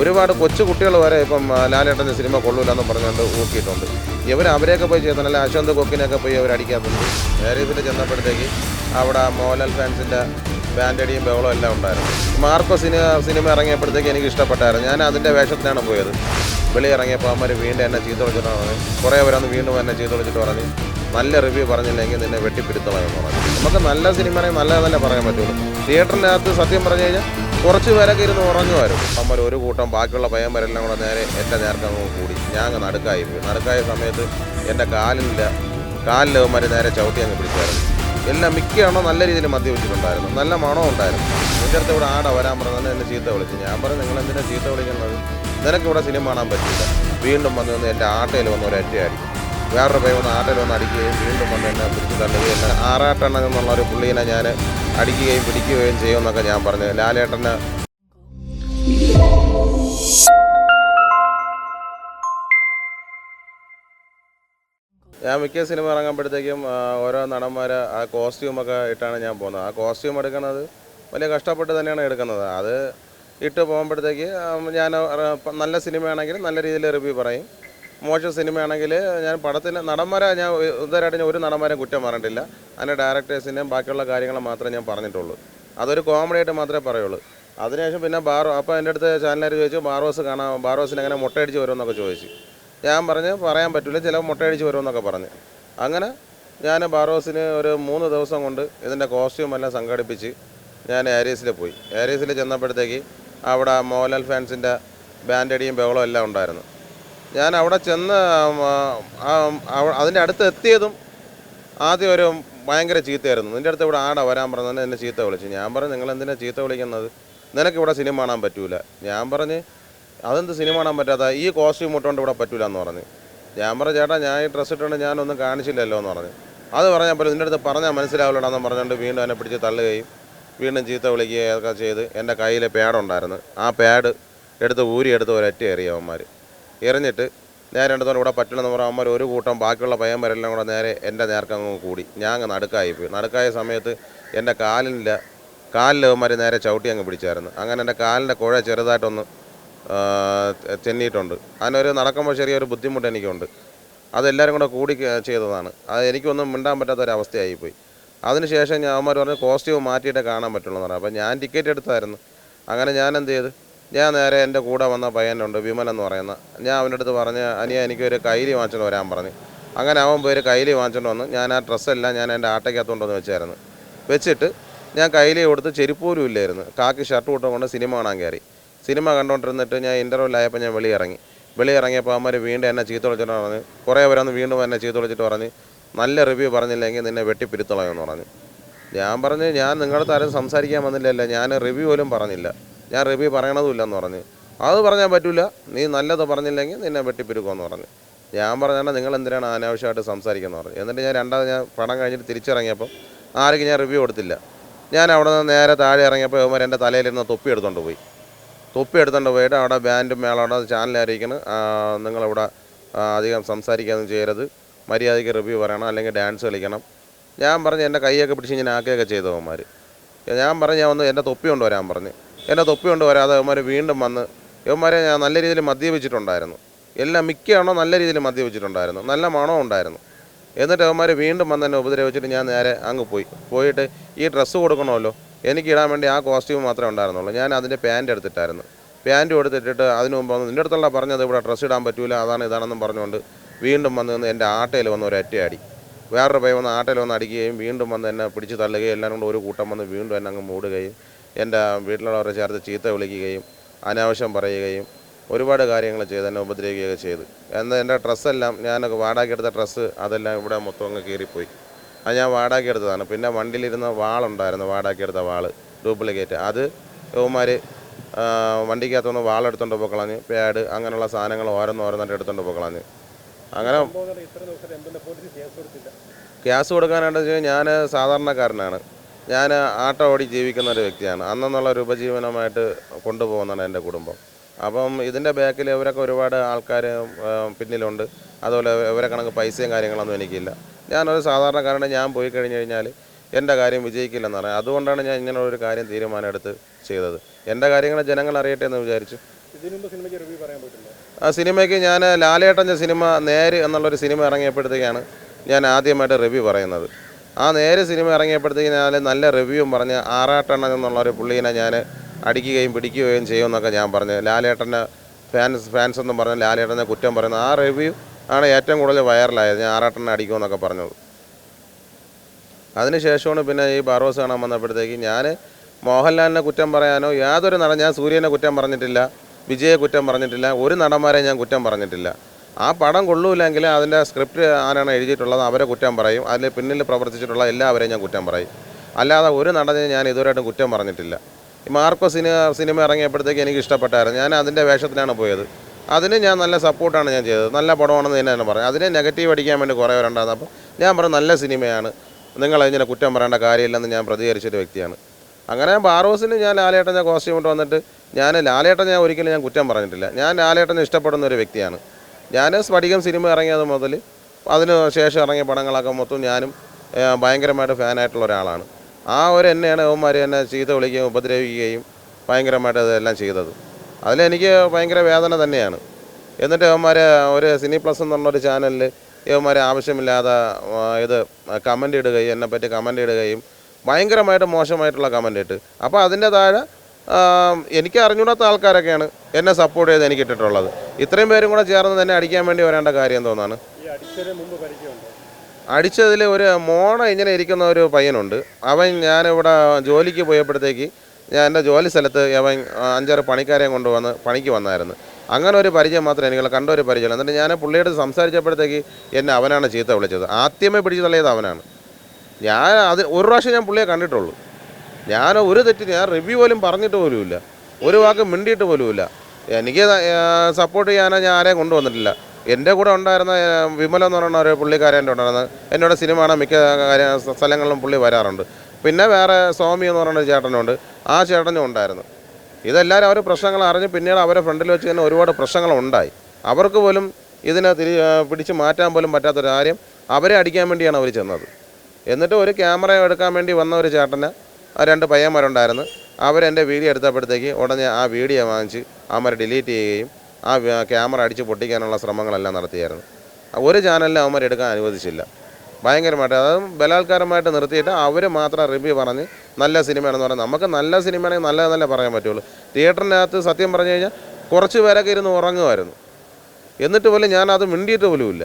ഒരുപാട് കൊച്ചു കുട്ടികൾ വരെ ഇപ്പം ലാലേട്ടന്റെ സിനിമ കൊള്ളൂലെന്ന് പറഞ്ഞുകൊണ്ട് ഊക്കിയിട്ടുണ്ട്. ഇവർ അവരെയൊക്കെ പോയി ചെയ്യുന്ന അല്ലെങ്കിൽ അശോന്ത് കൊക്കിനെയൊക്കെ പോയി അവർ അടിക്കാത്തുണ്ട് പാരീസിൽ ചെന്നപ്പോഴത്തേക്ക് അവിടെ മോഹൻലാൽ ഫാൻസിന്റെ ബാൻഡടിയും ബഹളവും എല്ലാം ഉണ്ടായിരുന്നു. മാർക്കോ സിനിമ സിനിമ ഇറങ്ങിയപ്പോഴത്തേക്ക് എനിക്ക് ഇഷ്ടപ്പെട്ടായിരുന്നു. ഞാൻ അതിന്റെ വേഷത്തിനാണ് പോയത്. വെളി ഇറങ്ങിയപ്പോൾ അമ്മ വീണ്ടും എന്നെ ചീത്ത വിളിച്ചിട്ട് പറഞ്ഞു. കുറേ പേരൊന്ന് വീണ്ടും എന്നെ ചീത്ത വിളിച്ചിട്ട് പറഞ്ഞു. നല്ല റിവ്യൂ പറഞ്ഞില്ലെങ്കിൽ നിന്നെ വെട്ടിപ്പിടുത്തണമെന്ന് പറഞ്ഞു. നമുക്ക് നല്ല സിനിമയാണെങ്കിൽ നല്ലതല്ലേ പറയാൻ പറ്റുള്ളൂ. തിയേറ്ററിനകത്ത് സത്യം പറഞ്ഞു കഴിഞ്ഞാൽ കുറച്ച് പേരൊക്കെ ഇരുന്ന് ഉറങ്ങു വരും അമ്മ ഒരു കൂട്ടം ബാക്കിയുള്ള പയ്യന്മാരെല്ലാം കൂടെ നേരെ എന്റെ നേർക്ക് അങ്ങ് കൂടി. ഞാൻ അങ്ങ് നടുക്കായി പോയി. നടുക്കായ സമയത്ത് എന്റെ കാലില്ല കാലിൽ അവന്മാർ നേരെ ചവിട്ടി അങ്ങ് പിടിച്ചായിരുന്നു. എല്ലാം മിക്കയാണോ നല്ല രീതിയിൽ മദ്യപിച്ചിട്ടുണ്ടായിരുന്നു നല്ല മണം ഉണ്ടായിരുന്നു. എന്റെ ഇവിടെ ആട വരാൻ പറഞ്ഞാൽ എന്നെ ചീത്ത വിളിച്ചു. ഞാൻ പറഞ്ഞു നിങ്ങൾ എന്തിനാണ് ചീത്ത വിളിക്കുന്നത്? നിനക്കിവിടെ സിനിമ കാണാൻ പറ്റില്ല. വീണ്ടും വന്ന് എന്റെ ആട്ടയിൽ വന്ന് ഒരു അറ്റയടി വേറൊരു പയ്യ വന്ന് ആട്ടയിൽ വന്ന് അടിക്കുകയും വീണ്ടും വന്ന് എന്നെ പിടിച്ച് തള്ളുകയും എന്നെ ആറാട്ടെണ്ണ എന്നുള്ള ഒരു പുള്ളീനെ ഞാൻ അടിക്കുകയും പിടിക്കുകയും ചെയ്യുമെന്നൊക്കെ ഞാൻ പറഞ്ഞു. ലാലേട്ടന് മിക്ക സിനിമ ഇറങ്ങുമ്പോഴത്തേക്കും ഓരോ നടന്മാർ ആ കോസ്റ്റ്യൂമൊക്കെ ഇട്ടാണ് ഞാൻ പോകുന്നത്. ആ കോസ്റ്റ്യൂം എടുക്കുന്നത് വലിയ കഷ്ടപ്പെട്ട് തന്നെയാണ് എടുക്കുന്നത്. അത് ഇട്ട് പോകുമ്പോഴത്തേക്ക് ഞാൻ പ- നല്ല സിനിമയാണെങ്കിൽ നല്ല രീതിയിൽ റിവ്യൂ പറയും. മോശം സിനിമയാണെങ്കിൽ ഞാൻ പടത്തിന് നടന്മാരെ ഞാൻ ഇതുവരെയായിട്ട് ഞാൻ ഒരു നടന്മാരെയും കുറ്റം പറഞ്ഞിട്ടില്ല. അതിന്റെ ഡയറക്ടേഴ്സിന്റെയും ബാക്കിയുള്ള കാര്യങ്ങൾ മാത്രമേ ഞാൻ പറഞ്ഞിട്ടുള്ളൂ. അതൊരു കോമഡി ആയിട്ട് മാത്രമേ പറയുള്ളൂ. അതിനുശേഷം പിന്നെ ബാറോ അപ്പോൾ എന്റെ അടുത്ത് ചാനലുകാർ ചോദിച്ചു ബാറോസ് കാണാം ബാറോസിന് എങ്ങനെ മുട്ടയടിച്ച് വരുമെന്നൊക്കെ ചോദിച്ചു. ഞാൻ പറഞ്ഞ് പറയാൻ പറ്റില്ല ചില മുട്ടയടിച്ച് വരുമെന്നൊക്കെ പറഞ്ഞ്. അങ്ങനെ ഞാൻ ബാറോസിന് ഒരു മൂന്ന് ദിവസം കൊണ്ട് ഇതിന്റെ കോസ്റ്റ്യൂം എല്ലാം സംഘടിപ്പിച്ച് ഞാൻ ഏരീസിൽ പോയി. ഏരീസിൽ ചെന്നപ്പോഴത്തേക്ക് അവിടെ മോഹൻലാൽ ഫാൻസിന്റെ ബാൻഡടിയും ബഹളവും എല്ലാം ഉണ്ടായിരുന്നു. ഞാൻ അവിടെ ചെന്ന് അതിന്റെ അടുത്ത് എത്തിയതും ആദ്യം ഒരു ഭയങ്കര ചീത്തയായിരുന്നു. നിന്റെ അടുത്ത് ഇവിടെ ആടാ വരാൻ പറഞ്ഞത് എന്നെ ചീത്ത വിളിച്ചു. ഞാൻ പറഞ്ഞു നിങ്ങൾ എന്തിനാ ചീത്ത വിളിക്കുന്നത്? നിനക്ക് ഇവിടെ സിനിമ കാണാൻ പറ്റൂല. ഞാൻ പറഞ്ഞ് അതെന്ത് സിനിമ കാണാൻ പറ്റാത്ത? ഈ കോസ്റ്റ്യൂം ഇട്ടുകൊണ്ട് ഇവിടെ പറ്റൂല എന്ന് പറഞ്ഞു. ഞാൻ പറഞ്ഞു ചേട്ടാ ഞാൻ ഈ ഡ്രസ്സ് ഇട്ടുകൊണ്ട് ഞാനൊന്നും കാണിച്ചില്ലല്ലോ എന്ന് പറഞ്ഞു. അത് പറഞ്ഞാൽ പോലും നിന്റെ അടുത്ത് പറഞ്ഞാൽ മനസ്സിലാവില്ലടാന്ന് പറഞ്ഞുകൊണ്ട് വീണ്ടും എന്നെ പിടിച്ച് തള്ളുകയും വീണ്ടും ചീത്ത വിളിക്കുകയൊക്കെ ചെയ്ത് എന്റെ കയ്യിൽ പാഡുണ്ടായിരുന്നു ആ പാഡ് എടുത്ത് ഊരി എടുത്ത് ഒരറ്റ എറിയ അവന്മാർ എറിഞ്ഞിട്ട് ഞാൻ രണ്ടു ഇവിടെ പറ്റണമെന്ന് പറഞ്ഞാൽ അമ്മ ഒരു കൂട്ടം ബാക്കിയുള്ള പയ്യന്മാരെല്ലാം കൂടെ നേരെ എന്റെ നേർക്ക് അങ്ങ് കൂടി. ഞാൻ അങ്ങ് നടുക്കായി പോയി. നടുക്കായ സമയത്ത് എന്റെ കാലിനില്ല കാലിലവന്മാർ നേരെ ചവിട്ടി അങ്ങ് പിടിച്ചായിരുന്നു. അങ്ങനെ എന്റെ കാലിന്റെ കുഴ ചെറുതായിട്ടൊന്ന് ചെന്നിയിട്ടുണ്ട്. അതിനൊരു നടക്കുമ്പോൾ ചെറിയൊരു ബുദ്ധിമുട്ട് എനിക്കുണ്ട്. അതെല്ലാവരും കൂടെ കൂടി ചെയ്തതാണ്. അത് എനിക്കൊന്നും മിണ്ടാൻ പറ്റാത്ത ഒരു അവസ്ഥയായിപ്പോയി അതിനുശേഷം ഞാൻ അവന്മാർ പറഞ്ഞ് കോസ്റ്റ്യൂം മാറ്റിയിട്ടേ കാണാൻ പറ്റുള്ളൂ എന്ന് പറഞ്ഞു. അപ്പോൾ ഞാൻ ടിക്കറ്റ് എടുത്തായിരുന്നു. അങ്ങനെ ഞാൻ എന്ത് ചെയ്ത് ഞാൻ നേരെ എന്റെ കൂടെ വന്ന പയ്യനുണ്ട് വിമൽ എന്ന് പറയുന്ന. ഞാൻ അവന്റെ അടുത്ത് പറഞ്ഞ് അനിയ എനിക്കൊരു കൈലി വാങ്ങിച്ചുകൊണ്ട് വരാൻ പറഞ്ഞു. അങ്ങനെ അവൻ പോയി ഒരു കൈലി വാങ്ങിച്ചുകൊണ്ട് വന്ന് ഞാൻ ആ ഡ്രസ്സെല്ലാം ഞാൻ എന്റെ ആട്ടയ്ക്കകത്തുകൊണ്ടുവന്ന് വെച്ചായിരുന്നു. വെച്ചിട്ട് ഞാൻ കൈലി കൊടുത്ത് ചെരുപ്പൂരും ഇല്ലായിരുന്നു. കാക്കി ഷർട്ട് കൊണ്ട് സിനിമ കാണാൻ കയറി. സിനിമ കണ്ടുകൊണ്ടിരുന്നിട്ട് ഞാൻ ഇന്റർവ്യൂലായപ്പോൾ ഞാൻ വെളിയിറങ്ങി വെളിയിറങ്ങിയപ്പോൾ അവന്മാർ വീണ്ടും എന്നെ ചീത്ത വിളിച്ചിട്ട് പറഞ്ഞ്. കുറേ പേരൊന്ന് വീണ്ടും എന്നെ ചീത്ത വിളിച്ചിട്ട് പറഞ്ഞ് നല്ല റിവ്യൂ പറഞ്ഞില്ലെങ്കിൽ നിന്നെ വെട്ടിപ്പിരുത്തളയെന്ന് പറഞ്ഞു. ഞാൻ പറഞ്ഞ് ഞാൻ നിങ്ങളുടെ താരം സംസാരിക്കാൻ വന്നില്ലല്ലോ. ഞാൻ റിവ്യൂ പോലും പറഞ്ഞില്ല. ഞാൻ റിവ്യൂ പറയണതുമില്ലെന്ന് പറഞ്ഞു. അത് പറഞ്ഞാൽ പറ്റില്ല നീ നല്ലത് പറഞ്ഞില്ലെങ്കിൽ നിന്നെ വെട്ടിപ്പിരുക്കുമെന്ന് പറഞ്ഞു. ഞാൻ പറഞ്ഞാൽ നിങ്ങൾ എന്തിനാണ് അനാവശ്യമായിട്ട് സംസാരിക്കുന്നത് പറഞ്ഞു? എന്നിട്ട് ഞാൻ രണ്ടാമത് ഞാൻ പടം കഴിഞ്ഞിട്ട് തിരിച്ചിറങ്ങിയപ്പോൾ ആർക്കും ഞാൻ റിവ്യൂ കൊടുത്തില്ല. ഞാൻ അവിടെ നിന്ന് നേരെ താഴെ ഇറങ്ങിയപ്പോൾ ഇവന്മാർ എന്റെ തലയിലിരുന്ന് തൊപ്പി എടുത്തുകൊണ്ട് പോയി. തൊപ്പി എടുത്തുകൊണ്ട് പോയിട്ട് അവിടെ ബാൻഡും മേളം അവിടെ ചാനൽ അറിയിക്കണം നിങ്ങളിവിടെ അധികം സംസാരിക്കുകയൊന്നും ചെയ്യരുത്. മര്യാദയ്ക്ക് റിവ്യൂ പറയണം അല്ലെങ്കിൽ ഡാൻസ് കളിക്കണം. ഞാൻ പറഞ്ഞ് എന്റെ കൈയൊക്കെ പിടിച്ച് ഞാൻ ആക്കുകയൊക്കെ ചെയ്തു അവന്മാർ ഞാൻ പറഞ്ഞ് ഞാൻ വന്ന് എന്റെ തൊപ്പി കൊണ്ടുവരാൻ പറഞ്ഞ്. എന്റെ തൊപ്പി കൊണ്ട് വരാതെ അവന്മാർ വീണ്ടും വന്ന് ഇവന്മാരെ ഞാൻ നല്ല രീതിയിൽ മദ്യപിച്ചിട്ടുണ്ടായിരുന്നു. എല്ലാം മിക്കയാണോ നല്ല രീതിയിൽ മദ്യപിച്ചിട്ടുണ്ടായിരുന്നു. നല്ല മണവും ഉണ്ടായിരുന്നു. എന്നിട്ട് അവന്മാർ വീണ്ടും വന്ന് എന്നെ ഉപദ്രവിച്ചിട്ട് ഞാൻ നേരെ അങ്ങ് പോയി. പോയിട്ട് ഈ ഡ്രസ്സ് കൊടുക്കണമല്ലോ. എനിക്ക് ഇടാൻ വേണ്ടി ആ കോസ്റ്റ്യൂം മാത്രമേ ഉണ്ടായിരുന്നുള്ളൂ. ഞാൻ അതിന്റെ പാന്റ് എടുത്തിട്ടായിരുന്നു. പാന്റ് കൊടുത്തിട്ടിട്ട് അതിന് മുമ്പ് വന്ന് നിന്റെ അടുത്തുള്ള പറഞ്ഞത് ഇവിടെ ഡ്രസ്സ് ഇടാൻ പറ്റൂല അതാണ് ഇതാണെന്നും പറഞ്ഞുകൊണ്ട് വീണ്ടും വന്ന് നിന്ന് എന്റെ ആട്ടയിൽ വന്ന് ഒരു അറ്റയടി വേറൊരു പയ്യ വന്ന് ആട്ടയിൽ വന്ന് അടിക്കുകയും വീണ്ടും വന്ന് എന്നെ പിടിച്ച് തള്ളുകയും എല്ലാം കൊണ്ട് ഒരു കൂട്ടം വന്ന് വീണ്ടും എന്നെ അങ്ങ് മൂടുകയും എന്റെ വീട്ടിലുള്ളവരെ ചേർത്ത് ചീത്ത വിളിക്കുകയും അനാവശ്യം പറയുകയും ഒരുപാട് കാര്യങ്ങൾ ചെയ്ത് എന്നെ ഉപദ്രവിക്കുകയൊക്കെ ചെയ്തു. എന്നാൽ എന്റെ ഡ്രസ്സെല്ലാം ഞാനൊക്കെ വാടാക്കി എടുത്ത ഡ്രസ്സ് അതെല്ലാം ഇവിടെ മൊത്തം അങ്ങ് കീറിപ്പോയി. അത് ഞാൻ വാടാക്കി എടുത്തതാണ് പിന്നെ വണ്ടിയിലിരുന്ന വാളുണ്ടായിരുന്നു വാടാക്കി എടുത്ത വാൾ ഡ്യൂപ്ലിക്കേറ്റ്. അത് ഇവന്മാർ വണ്ടിക്കകത്തുനിന്ന് വാളെടുത്തോണ്ട് പോക്കളഞ്ഞ് പാഡ് അങ്ങനെയുള്ള സാധനങ്ങൾ ഓരോന്ന് ഓരോന്നായിട്ട് എടുത്തോണ്ട് പോക്കളഞ്ഞ് അങ്ങനെ ഗ്യാസ് കൊടുക്കാനായിട്ട് വെച്ചാൽ ഞാൻ സാധാരണക്കാരനാണ്. ഞാൻ ആട്ടോ ഓടി ജീവിക്കുന്ന ഒരു വ്യക്തിയാണ്. അന്നെന്നുള്ള ഒരു ഉപജീവനമായിട്ട് കൊണ്ടുപോകുന്നതാണ് എന്റെ കുടുംബം. അപ്പം ഇതിന്റെ ബാക്കിൽ ഇവരൊക്കെ ഒരുപാട് ആൾക്കാർ പിന്നിലുണ്ട്. അതുപോലെ ഇവരെ കണക്ക് പൈസയും കാര്യങ്ങളൊന്നും എനിക്കില്ല. ഞാനൊരു സാധാരണക്കാരനെ ഞാൻ പോയി കഴിഞ്ഞ് കഴിഞ്ഞാൽ എന്റെ കാര്യം വിജയിക്കില്ലെന്ന് പറയാം. അതുകൊണ്ടാണ് ഞാൻ ഇങ്ങനെ ഒരു കാര്യം തീരുമാനമെടുത്ത് ചെയ്തത്. എന്റെ കാര്യങ്ങൾ ജനങ്ങൾ അറിയട്ടെ എന്ന് വിചാരിച്ചു. ആ സിനിമയ്ക്ക് ഞാൻ ലാലേട്ടന്റെ സിനിമ നേര് എന്നുള്ളൊരു സിനിമ ഇറങ്ങിയപ്പോഴത്തേക്കാണ് ഞാൻ ആദ്യമായിട്ട് റിവ്യൂ പറയുന്നത്. ആ നേരെ സിനിമ ഇറങ്ങിയപ്പോഴത്തേക്ക് ഞാൻ നല്ല റിവ്യൂവും പറഞ്ഞ് ആറാട്ടെണ്ണൻ എന്നുള്ളൊരു പുള്ളീനെ ഞാൻ അടിക്കുകയും പിടിക്കുകയും ചെയ്യുമെന്നൊക്കെ ഞാൻ പറഞ്ഞു. ലാലേട്ടന്റെ ഫാൻസ് ഫാൻസ് എന്നും പറഞ്ഞ് ലാലേട്ടനെ കുറ്റം പറയുന്നത്. ആ റിവ്യൂ ആണ് ഏറ്റവും കൂടുതൽ വൈറലായത്. ഞാൻ ആറാട്ടെണ്ണ അടിക്കുമെന്നൊക്കെ പറഞ്ഞത്. അതിനുശേഷമാണ് പിന്നെ ഈ ബാറോസ് കാണാൻ വന്നപ്പോഴത്തേക്ക് ഞാൻ മോഹൻലാലിനെ കുറ്റം പറയാനോ യാതൊരു നടൻ ഞാൻ സൂര്യനെ കുറ്റം പറഞ്ഞിട്ടില്ല വിജയെ കുറ്റം പറഞ്ഞിട്ടില്ല ഒരു നടന്മാരെ ഞാൻ കുറ്റം പറഞ്ഞിട്ടില്ല. ആ പടം കൊള്ളൂലെങ്കിൽ അതിന്റെ സ്ക്രിപ്റ്റ് ആരാണ് എഴുതിയിട്ടുള്ളത് അവരെ കുറ്റം പറയും. അതിൽ പിന്നിൽ പ്രവർത്തിച്ചിട്ടുള്ള എല്ലാവരെയും ഞാൻ കുറ്റം പറയും. അല്ലാതെ ഒരു നടനെ ഞാൻ ഇതുവരെയായിട്ടും കുറ്റം പറഞ്ഞിട്ടില്ല. ഈ മാർക്കോ സിനിമ സിനിമ ഇറങ്ങിയപ്പോഴത്തേക്ക് എനിക്ക് ഇഷ്ടപ്പെട്ടായിരുന്നു. ഞാൻ അതിന്റെ വേഷത്തിലാണ് പോയത്. അതിന് ഞാൻ നല്ല സപ്പോർട്ടാണ് ഞാൻ ചെയ്തത്. നല്ല പടമാണെന്ന് തന്നെ തന്നെ പറഞ്ഞു. അതിനെ നെഗറ്റീവ് അടിക്കാൻ വേണ്ടി കുറേ പേരുണ്ടായിരുന്നു അപ്പോൾ ഞാൻ പറഞ്ഞു നല്ല സിനിമയാണ്. നിങ്ങൾ ഇങ്ങനെ കുറ്റം പറയേണ്ട കാര്യമില്ലെന്ന് ഞാൻ പ്രതികരിച്ചൊരു വ്യക്തിയാണ്. അങ്ങനെ ബാറോസിന് ഞാൻ ലാലേട്ടനെ കോസ്റ്റ്യൂം ഇട്ട് വന്നിട്ട് ഞാൻ ലാലേട്ടൻ ഞാൻ ഒരിക്കലും ഞാൻ കുറ്റം പറഞ്ഞിട്ടില്ല. ഞാൻ ലാലേട്ടനെ ഇഷ്ടപ്പെടുന്ന ഒരു വ്യക്തിയാണ്. ഞാൻ സ്ഫടികം സിനിമ ഇറങ്ങിയത് മുതൽ അതിന് ശേഷം ഇറങ്ങിയ പടങ്ങളൊക്കെ മൊത്തം ഞാനും ഭയങ്കരമായിട്ട് ഫാനായിട്ടുള്ള ഒരാളാണ്. ആ ഒരു എന്നെയാണ് അവന്മാർ എന്നെ ചീത്ത വിളിക്കുകയും ഉപദ്രവിക്കുകയും ഭയങ്കരമായിട്ട് അതെല്ലാം ചെയ്തത്. അതിലെനിക്ക് ഭയങ്കര വേദന തന്നെയാണ്. എന്നിട്ട് അവന്മാർ ഒരു സിനി പ്ലസ് എന്നുള്ളൊരു ചാനലിൽ ഇവന്മാർ ആവശ്യമില്ലാതെ ഇത് കമന്റ് ഇടുകയും എന്നെപ്പറ്റി കമന്റ് ഇടുകയും ഭയങ്കരമായിട്ട് മോശമായിട്ടുള്ള കമന്റ് ഇട്ട്. അപ്പോൾ അതിന്റെ താഴെ എനിക്ക് അറിഞ്ഞൂടാത്ത ആൾക്കാരൊക്കെയാണ് എന്നെ സപ്പോർട്ട് ചെയ്ത് എനിക്ക് ഇട്ടിട്ടുള്ളത്. ഇത്രയും പേരും കൂടെ ചേർന്ന് തന്നെ അടിക്കാൻ വേണ്ടി വരേണ്ട കാര്യം തോന്നാണ്. അടിച്ചതിൽ ഒരു മോണ ഇങ്ങനെ ഇരിക്കുന്ന ഒരു പയ്യനുണ്ട്. അവൻ ഞാനിവിടെ ജോലിക്ക് പോയപ്പോഴത്തേക്ക് ഞാൻ എന്റെ ജോലി സ്ഥലത്ത് അവൻ അഞ്ചാറ് പണിക്കാരെയും കൊണ്ടുവന്ന് പണിക്ക് വന്നായിരുന്നു. അങ്ങനെ ഒരു പരിചയം മാത്രമേ എനിക്ക് കണ്ട ഒരു പരിചയം എന്നിട്ട് ഞാൻ പുള്ളിയോട് സംസാരിച്ചപ്പോഴത്തേക്ക് എന്നെ അവനാണ് ചീത്ത വിളിച്ചത്. ആദ്യമേ പിടിച്ചു തള്ളിയത് അവനാണ്. ഞാൻ അത് ഒരു പ്രാവശ്യം ഞാൻ പുള്ളിയെ കണ്ടിട്ടുള്ളൂ. ഞാൻ ഒരു തെറ്റ് ഞാൻ റിവ്യൂ പോലും പറഞ്ഞിട്ട് പോലുമില്ല. ഒരു വാക്ക് മിണ്ടിയിട്ട് പോലുമില്ല. എനിക്ക് സപ്പോർട്ട് ചെയ്യാനോ ഞാൻ ആരെയും കൊണ്ടുവന്നിട്ടില്ല. എന്റെ കൂടെ ഉണ്ടായിരുന്ന വിമല എന്ന് പറയുന്ന ഒരു പുള്ളിക്കാരൻ എന്റെ ഉണ്ടായിരുന്നത് എന്നോട് സിനിമ മിക്ക സ്ഥലങ്ങളിലും പുള്ളി വരാറുണ്ട്. പിന്നെ വേറെ സ്വാമി എന്ന് പറയുന്ന ഒരു ചേട്ടനുണ്ട്. ആ ചേട്ടനും ഉണ്ടായിരുന്നു. ഇതെല്ലാവരും അവർ പ്രശ്നങ്ങൾ അറിഞ്ഞ് പിന്നീട് അവരെ ഫ്രണ്ടിൽ വെച്ച് തന്നെ ഒരുപാട് പ്രശ്നങ്ങൾ ഉണ്ടായി. അവർക്ക് പോലും ഇതിനെ തിരി പിടിച്ച് മാറ്റാൻ പോലും പറ്റാത്തൊരു കാര്യം അവരെ അടിക്കാൻ വേണ്ടിയാണ് അവർ ചെന്നത്. എന്നിട്ട് ഒരു ക്യാമറ എടുക്കാൻ വേണ്ടി വന്ന ഒരു ചേട്ടന് രണ്ട് പയ്യന്മാരുണ്ടായിരുന്നു. അവരെന്റെ വീഡിയോ എടുത്തപ്പോഴത്തേക്ക് ഉടനെ ആ വീഡിയോ വാങ്ങിച്ച് അവന്മാർ ഡിലീറ്റ് ചെയ്യുകയും ആ ക്യാമറ അടിച്ച് പൊട്ടിക്കാനുള്ള ശ്രമങ്ങളെല്ലാം നടത്തിയായിരുന്നു. ഒരു ചാനലിനെ അവന്മാർ എടുക്കാൻ അനുവദിച്ചില്ല. ഭയങ്കരമായിട്ട് അതും ബലാത്കാരമായിട്ട് നിർത്തിയിട്ട് അവർ മാത്രം റിവ്യൂ പറഞ്ഞ് നല്ല സിനിമയാണെന്ന് പറഞ്ഞാൽ നമുക്ക് നല്ല സിനിമയാണെങ്കിൽ നല്ലതെന്നല്ലേ പറയാൻ പറ്റുള്ളൂ. തിയേറ്ററിനകത്ത് സത്യം പറഞ്ഞു കഴിഞ്ഞാൽ കുറച്ച് പേരൊക്കെ ഇരുന്ന് ഉറങ്ങുമായിരുന്നു. എന്നിട്ട് പോലും ഞാനത് മിണ്ടിയിട്ട് പോലുമില്ല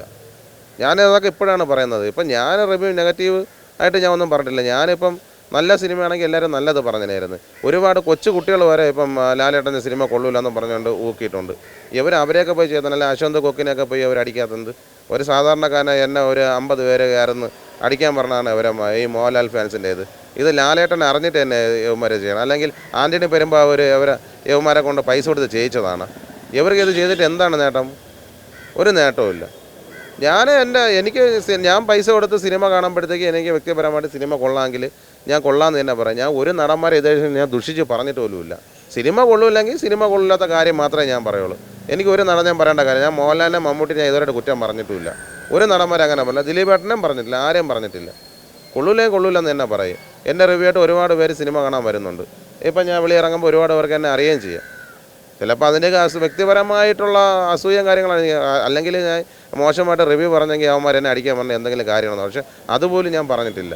ഞാൻ അതൊക്കെ ഇപ്പോഴാണ് പറയുന്നത്. ഇപ്പം ഞാൻ റിവ്യൂ നെഗറ്റീവ് ആയിട്ട് ഞാൻ ഒന്നും പറഞ്ഞിട്ടില്ല. ഞാനിപ്പം നല്ല സിനിമയാണെങ്കിൽ എല്ലാവരും നല്ലത് പറഞ്ഞിനായിരുന്നു. ഒരുപാട് കൊച്ചു കുട്ടികൾ വരെ ഇപ്പം ലാലേട്ടന്റെ സിനിമ കൊള്ളൂലെന്നും പറഞ്ഞുകൊണ്ട് ഊക്കിയിട്ടുണ്ട്. ഇവർ അവരെയൊക്കെ പോയി ചെയ്യുന്ന നല്ല അശോന്ത് കൊക്കിനെയൊക്കെ പോയി അവർ അടിക്കാത്തത്. ഒരു സാധാരണക്കാരനെ എന്നെ ഒരു അമ്പത് പേര് കയറുന്നു അടിക്കാൻ പറഞ്ഞാണ് ഇവരെ ഈ മോഹൻലാൽ ഫാൻസിന്റെ ഇത്. ഇത് ലാലേട്ടൻ അറിഞ്ഞിട്ട് തന്നെ യവന്മാരെ ചെയ്യണം. അല്ലെങ്കിൽ ആന്റണി പെരുമ്പോൾ അവർ ഇവരെ യവന്മാരെ കൊണ്ട് പൈസ കൊടുത്ത് ചെയ്യിച്ചതാണ്. ഇവർക്ക് ഇത് ചെയ്തിട്ട് എന്താണ് നേട്ടം? ഒരു നേട്ടവും ഞാൻ എന്റെ എനിക്ക് ഞാൻ പൈസ കൊടുത്ത് സിനിമ കാണുമ്പോഴത്തേക്ക് എനിക്ക് വ്യക്തിപരമായിട്ട് സിനിമ കൊള്ളാമെങ്കിൽ ഞാൻ കൊള്ളാമെന്ന് തന്നെ പറയാം. ഞാൻ ഒരു നടന്മാരെ ഏതായാലും ഞാൻ ദുഷിച്ച് പറഞ്ഞിട്ട് പോലുമില്ല. സിനിമ കൊള്ളില്ലെങ്കിൽ സിനിമ കൊള്ളില്ലാത്ത കാര്യം മാത്രമേ ഞാൻ പറയുള്ളൂ. എനിക്ക് ഒരു നടൻ ഞാൻ പറയേണ്ട കാര്യം ഞാൻ മോഹൻലാലിനെ മമ്മൂട്ടി ഞാൻ ഇതുവരെ കുറ്റം പറഞ്ഞിട്ടില്ല ഒരു നടന്മാരെ അങ്ങനെ പറഞ്ഞില്ല. ദിലീപേട്ടനും പറഞ്ഞിട്ടില്ല ആരെയും പറഞ്ഞിട്ടില്ല. കൊള്ളൂലേ കൊള്ളൂലെന്ന് തന്നെ പറയും. എന്റെ റിവ്യൂ ആയിട്ട് ഒരുപാട് പേര് സിനിമ കാണാൻ വരുന്നുണ്ട്. ഇപ്പം ഞാൻ വെളിയിറങ്ങുമ്പോൾ ഒരുപാട് പേർക്ക് എന്നെ അറിയുകയും ചെയ്യാം. ചിലപ്പോൾ അതിന്റെ വ്യക്തിപരമായിട്ടുള്ള അസൂയം കാര്യങ്ങളാണ്. അല്ലെങ്കിൽ ഞാൻ മോശമായിട്ട് റിവ്യൂ പറഞ്ഞെങ്കിൽ അവന്മാർ എന്നെ അടിക്കാൻ പറഞ്ഞ എന്തെങ്കിലും കാര്യമാണെന്ന്. പക്ഷേ അതുപോലും ഞാൻ പറഞ്ഞിട്ടില്ല.